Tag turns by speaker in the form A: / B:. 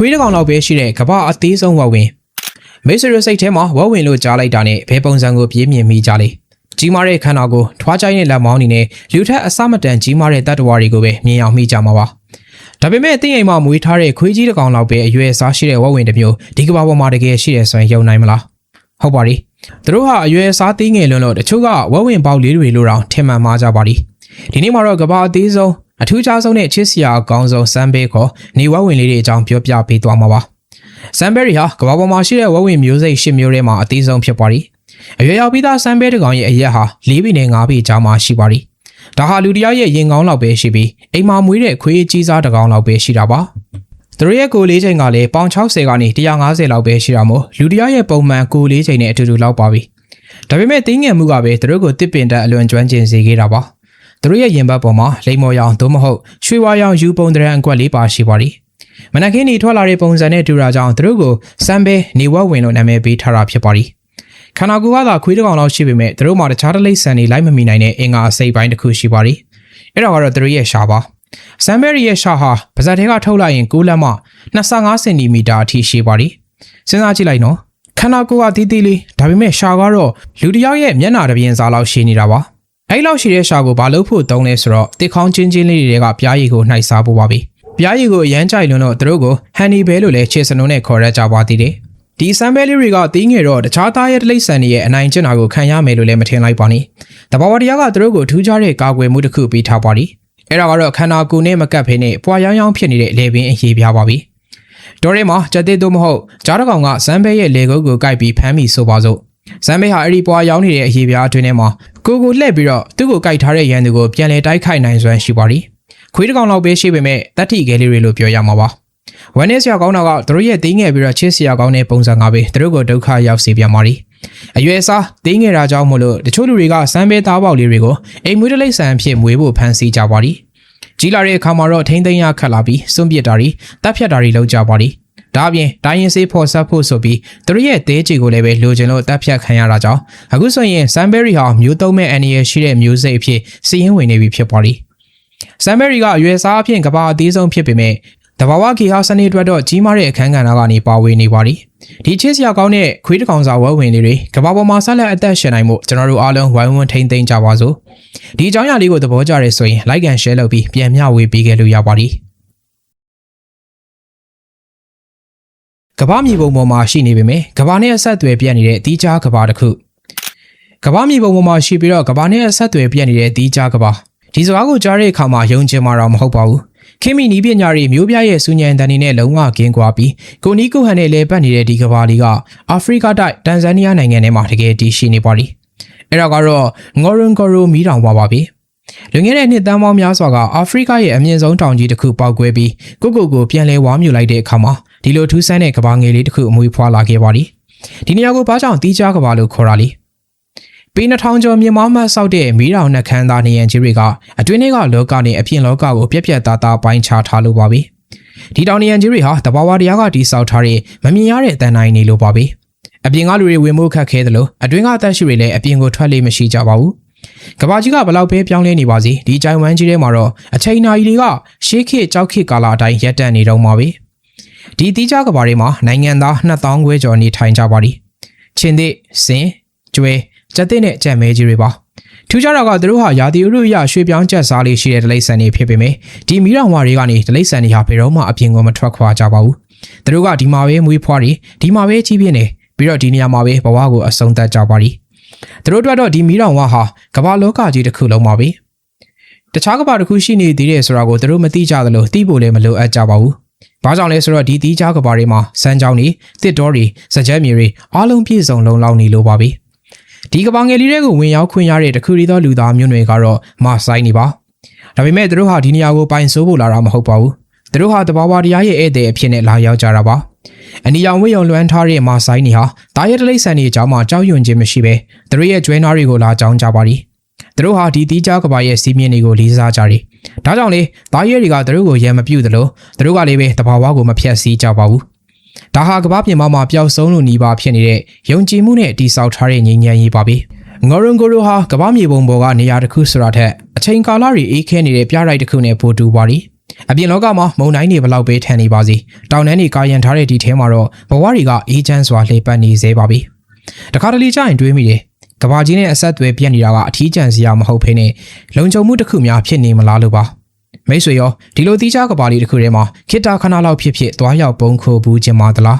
A: ခွေးတစ်ကောင်လောက်ပဲရှိတဲ့ကမ္ဘာအသေးဆုံးဝက်ဝင်မိတ်ဆွေတို့စိတ်ထဲမှာဝက်ဝင်လို့ကြားလိုက်တာနဲ့ဘယ်ပုံစံကိုပြေးမြင်မိကြလဲကြီးမားတဲ့ခန္ဓာကိုထွားချိုင်းတဲ့လက်မောင်းနေနဲ့လူထက်အစမတန်ကြီးမားတဲ့တတ္တဝါတွေကိုပဲမြင်အောင်မိကြမှာပါဒါပေမဲ့တင်းအိမ်မှာမွေးထားတဲ့ခွေးကြီးတစ်ကောင်လောက်ပဲအရွယ်အစားရှိတဲ့ဝက်ဝင်တစ်မျိုးဒီကမ္ဘာပေါ်မှာတကယ်ရှိတယ်ဆိုရင်ယုံနိုင်မလားဟုတ်ပါပြီသူတို့ဟာအရွယ်အစားသေးငယ်လွန်းလို့တချို့ကဝက်ဝင်ပေါက်လေးတွေလို့တောင်ထင်မှန်မှားကြပါသည်ဒီနေ့မှာတော့ကမ္ဘာအသေးဆုံး အထူးခြားဆုံးနဲ့ချစ်စရာအကောင်းဆုံးစမ်းဘေးခေါ်နေဝက်ဝင်လေးတွေအကြောင်းပြောပြပေးသွားမှာပါစမ်းဘေးရီဟာကမ္ဘာပေါ်မှာရှိတဲ့ဝက်ဝင်မျိုးစိတ်၈မျိုးထဲမှာအသေးဆုံးဖြစ်ပါသည်အရွယ်ရောက်ပြီးသားစမ်းဘေးတစ်ကောင်ရဲ့အရက်ဟာ၄ဘီနဲ့၅ဘီကြားမှာရှိပါသည်ဒါဟာလူတစ်ယောက်ရဲ့ရင်ကောင်းလောက်ပဲရှိပြီးအိမ်မှာမွေးတဲ့ခွေးကြီးစားတစ်ကောင်လောက်ပဲရှိတာပါသူတို့ရဲ့ကိုယ်လေးချိန်ကလည်းပေါင်60ကနေ150လောက်ပဲရှိတာမို့လူတစ်ယောက်ရဲ့ပုံမှန်ကိုယ်လေးချိန်နဲ့အတူတူလောက်ပါပြီဒါပေမဲ့တင်းငယ်မှုကပဲသူတို့ကိုတစ်ပင်တက်အလွန်ကျွမ်းကျင်စေခဲ့တာပါ သူတို့ရဲ့ရင်ဘတ်ပေါ်မှာလိမ္မော်ရောင်သို့မဟုတ်ရွှေဝါရောင်ယူပုံတရံအကွက်လေးပါရှိပါသည်မနက်ခင်းဒီထွက်လာတဲ့ပုံစံနဲ့တူတာကြောင့်သူတို့ကိုစမ်းဘဲနေဝက်ဝင်လို့နာမည်ပေးထားတာဖြစ်ပါသည်ခန္ဓာကိုယ်ကသာခွေးတစ်ကောင်လောက်ရှိပေမဲ့သူတို့မှာတခြားတစ်လိမ့်ဆန်တွေလိုက်မမီနိုင်တဲ့အင်္ဂါအစိပ်ပိုင်းတစ်ခုရှိပါသည်အဲ့ဒါကတော့သူတို့ရဲ့ရှာပါဆမ်ဘယ်ရီရဲ့ရှာဟာပါဇက်ထဲကထုတ်လိုက်ရင်6လက်မှ25စင်တီမီတာအထိရှိပါသည်စဉ်းစားကြည့်လိုက်နော်ခန္ဓာကိုယ်ကတီးတီးလေးဒါပေမဲ့ရှာကတော့လူတစ်ယောက်ရဲ့မျက်နှာတစ်ပြင်စာလောက်ရှိနေတာပါ အဲ့လောက်ရှိတဲ့ရှာကိုဘာလို့ဖို့တုံးလဲဆိုတော့တစ်ခေါင်းချင်းချင်းလေးတွေကပြားရည်ကိုနှိုက်စားဖို့ပါပဲပြားရည်ကိုအရန်ကြိုက်လွန်းတော့သူတို့ကိုဟန်နီဘဲလို့လည်းခြေစနုံးနဲ့ခေါ်ရကြပါသေးတယ်ဒီဆမ်ဘဲလေးတွေကတီးငယ်တော့တခြားသားရဲ့တိလိษံတွေရဲ့အနိုင်ကျင့်တာကိုခံရမယ်လို့လည်းမထင်လိုက်ပါနဲ့တဘာဝတရားကသူတို့ကိုထူးခြားတဲ့ကာကွယ်မှုတစ်ခုပေးထားပါသည်အဲ့ဒါကတော့ခန္ဓာကိုယ်နဲ့မကပ်ဖ ೇನೆ ပွာရောင်းရောင်းဖြစ်နေတဲ့လေပင်အရေးပြားပါပြီတော်ရဲမှာကြက်သေးသို့မဟုတ်ကြားတကောင်ကဇမ်ဘဲရဲ့လေကုတ်ကိုကိုက်ပြီးဖမ်းမိဆိုပါစို့ဇမ်ဘဲဟာအဲ့ဒီပွာရောင်းနေတဲ့အရေးပြားအတွင်းထဲမှာ ကိုကိုလှည့်ပြီးတော့သူ့ကိုကိုက်ထားတဲ့ရန်သူကိုပြန်လဲတိုက်ခိုက်နိုင်စွမ်းရှိပါသည်ခွေးတကောင်လောက်ပဲရှိပေမဲ့တတ်တိကလေးတွေလို့ပြောရမှာပါဝမ်နစ်ဆရာကောင်းတာကသူတို့ရဲ့တင်းငယ်ပြီးတော့ချစ်ဆရာကောင်းတဲ့ပုံစံကပဲသူတို့ကိုဒုက္ခရောက်စေပြန်ပါသည်အရွယ်စားတင်းငယ်တာကြောင့်မို့လို့တချို့လူတွေကစမ်းပဲသားပေါက်လေးတွေကိုအိမ်မွေးတလိမ့်ဆန်အဖြစ်မွေးဖို့ဖန်ဆီးကြပါသည်ကြီးလာတဲ့အခါမှာတော့ထိမ့်သိမ်းရခတ်လာပြီးစွန့်ပစ်တာတွေတပ်ဖြတ်တာတွေလုပ်ကြပါသည် ဒါအပြင်တိုင်းရင်စေးဖော်ဆက်ဖို့ဆိုပြီးသူတို့ရဲ့သေးချေကိုလည်းပဲလိုချင်လို့တပ်ဖြတ်ခံရတာကြောင့်အခုဆိုရင်ဆမ်ဘယ်ရီဟာမျိုးသုံးမဲ့အန်နီရရှိတဲ့မျိုးစိတ်အဖြစ်စီးရင်ဝင်နေပြီဖြစ်ပါသည်ဆမ်ဘယ်ရီကအရွယ်စားအဖြစ်ကဘာအသေးဆုံးဖြစ်ပေမဲ့တဘာဝဂီဟာစနေအတွက်တော့ကြီးမားတဲ့အခန်းကဏ္ဍကနေပါဝင်နေပါသည်ဒီချစ်စရာကောင်းတဲ့ခွေးတကောင်စာဝဲဝင်လေးတွေကဘာပေါ်မှာဆက်လက်အသက်ရှင်နိုင်မှုကျွန်တော်တို့အားလုံးဝိုင်းဝန်းထိန်းသိမ်းကြပါစို့ဒီအကြောင်းအရာလေးကိုသဘောကျရဲဆိုရင် like and share လုပ်ပြီးပြန်မျှဝေပေးခဲ့လို့ရပါသည် ကဘာမြေပုံပေါ်မှာရှိနေပေမဲ့ကဘာနဲ့အဆက်အသွယ်ပြတ်နေတဲ့တီးခြားကဘာတစ်ခုကဘာမြေပုံပေါ်မှာရှိပြီးတော့ကဘာနဲ့အဆက်အသွယ်ပြတ်နေတဲ့တီးခြားကဘာဒီစကားကိုကြားတဲ့အခါမှာယုံကြည်မှာတော့မဟုတ်ပါဘူးခင်မီနီးပညာတွေမျိုးပြရဲ့စူညံတန်နေနဲ့လုံးဝကင်းကွာပြီးကိုနီးကိုဟန်နဲ့လဲပတ်နေတဲ့ဒီကဘာလီကအာဖရိကတိုက်တန်ဇန်နီးယားနိုင်ငံထဲမှာတကယ်တည်ရှိနေပါလိအဲ့ဒါကတော့ငေါ်ရွန်ကော်ရိုမီတောင်ပါပါပြီလွန်ခဲ့တဲ့နှစ်တန်းပေါင်းများစွာကအာဖရိကရဲ့အမြင့်ဆုံးတောင်ကြီးတစ်ခုပေါက်ကွဲပြီးကိုကိုကိုပြန်လဲဝါမြူလိုက်တဲ့အခါမှာ ဒီလိုထူးဆန်းတဲ့ကဘာငယ်လေးတစ်ခုအမွေဖွာလာခဲ့ပါသည်ဒီနေရာကိုဘာကြောင့်တီးခြားကဘာလို့ခေါ်တာလဲပေ2000ကျော်မြေမောင်းမှဆောက်တဲ့မီးတောင်နှခမ်းသားနေရန်ကြီးတွေကအတွင်းထဲကလောကနဲ့အပြင်လောကကိုပြက်ပြက်သားသားပိုင်းခြားထားလို့ပါပဲဒီတောင်နေရန်ကြီးတွေဟာတဘာဝတရားကတိဆောက်ထားတဲ့မမြင်ရတဲ့အတန်တိုင်းနေလို့ပါပဲအပြင်ကလူတွေဝင်မှုခက်ခဲသလိုအတွင်းကအသက်ရှိတွေလည်းအပြင်ကိုထွက်လေမရှိကြပါဘူးကဘာကြီးကဘလောက်ပဲပြောင်းလဲနေပါစေဒီကြိုင်ဝမ်းကြီးထဲမှာတော့အချိန်နာရီတွေကရှေးခေတ်ကြောက်ခေတ်ကာလအတိုင်းရပ်တန့်နေတော့မှာပဲ ဒီတီးကြကဘာတွေမှာနိုင်ငံသား2000ခွဲကျော်နေထိုင်ကြပါသည်ချင်းသစ်စင်ကျွဲကြက်တဲ့နဲ့ကြက်မဲကြီးတွေပါထူးခြားတာကသူတို့ဟာရာသီဥတုအရရွှေပြောင်းကြက်စားလေးရှိတဲ့ဒလိဆန်တွေဖြစ်ပေမဲ့ဒီမီးတောင်ဝါတွေကနေဒလိဆန်တွေဟာဘယ်တော့မှအပြင်ကိုမထွက်ခွာကြပါဘူးသူတို့ကဒီမှာပဲမွေးဖွားတွေဒီမှာပဲကြီးပြင်းနေပြီးတော့ဒီနေရာမှာပဲဘဝကိုအဆုံးသတ်ကြပါသည်သူတို့အတွက်တော့ဒီမီးတောင်ဝါဟာကမ္ဘာလောကကြီးတစ်ခုလုံးပါပဲတခြားကမ္ဘာတစ်ခုရှိနေသေးတယ်ဆိုတာကိုသူတို့မသိကြသလိုသိဖို့လည်းမလိုအပ်ကြပါဘူး။ ဘာကြောင့်လဲဆိုတော့ဒီတီးကြားကဘာတွေမှာစမ်းကြောင်းတွေတစ်တော်တွေစကြက်မြေတွေအားလုံးပြည့်စုံလုံလောက်နေလို့ပါပဲ။ဒီကဘာငယ်လေးတွေကိုဝင်ရောက်ခွင့်ရတဲ့တခုရီသောလူသားမျိုးနွယ်ကတော့မဆိုင်နေပါ။ဒါပေမဲ့သူတို့ဟာဒီနေရာကိုပိုင်ဆိုးဖို့လာတာမဟုတ်ပါဘူး။သူတို့ဟာတဘာဝတရားရဲ့ဧည့်သည်အဖြစ်နဲ့လာရောက်ကြတာပါ။အနီရောင်ဝိယုံလွှမ်းထားတဲ့မာဆိုင်တွေဟာတားရဲတလိษံတွေအကြောင်းမှကြောက်ရွံ့ခြင်းမရှိဘဲသူတို့ရဲ့ကျွဲနားတွေကိုလာကြောင်းကြပါသည်။သူတို့ဟာဒီတီးကြားကဘာရဲ့စီးမြင်တွေကိုလေးစားကြတယ်။ ဒါကြောင့်လေသားရဲတွေကသူတို့ကိုရံမပြုတ်သလိုသူတို့ကလည်းပဲတဘာဝကိုမဖြတ်စည်းကြပါဘူး။ဒါဟာကဘာပြင်မမှာပျောက်ဆုံးလို့နေပါဖြစ်နေတဲ့ယုံကြည်မှုနဲ့တည်ဆောက်ထားတဲ့ငြိမ်းချမ်းရေးပါပဲ။ငေါ်ရွန်ကိုရိုဟာကဘာမြေပုံပေါ်ကနေရာတစ်ခုဆိုတာထက်အချိန်ကာလတွေအေးခဲနေတဲ့ပြရိုက်တစ်ခုနဲ့ပိုတူပါလိအပြင်လောကမှာမုံတိုင်းတွေဘလောက်ပဲထန်နေပါစေတောင်တန်းတွေကာယံထားတဲ့ဒီထဲမှာတော့ဘဝတွေကအေးချမ်းစွာလှည့်ပတ်နေသေးပါပြီတခါတလေကြာရင်တွေးမိတယ် ကဘာကြီးနဲ့အဆက်အသွယ်ပြတ်နေတာကအထီးကျန်စရာမဟုတ်ဖေးနဲ့လုံခြုံမှုတစ်ခုများဖြစ်နေမလားလို့ပါမိတ်ဆွေရောဒီလိုတီးခြားကဘာလေးတစ်ခုထဲမှာခိတ္တခဏလောက်ဖြစ်ဖြစ်သွားရောက်ပုံခိုဘူးခြင်းမသလား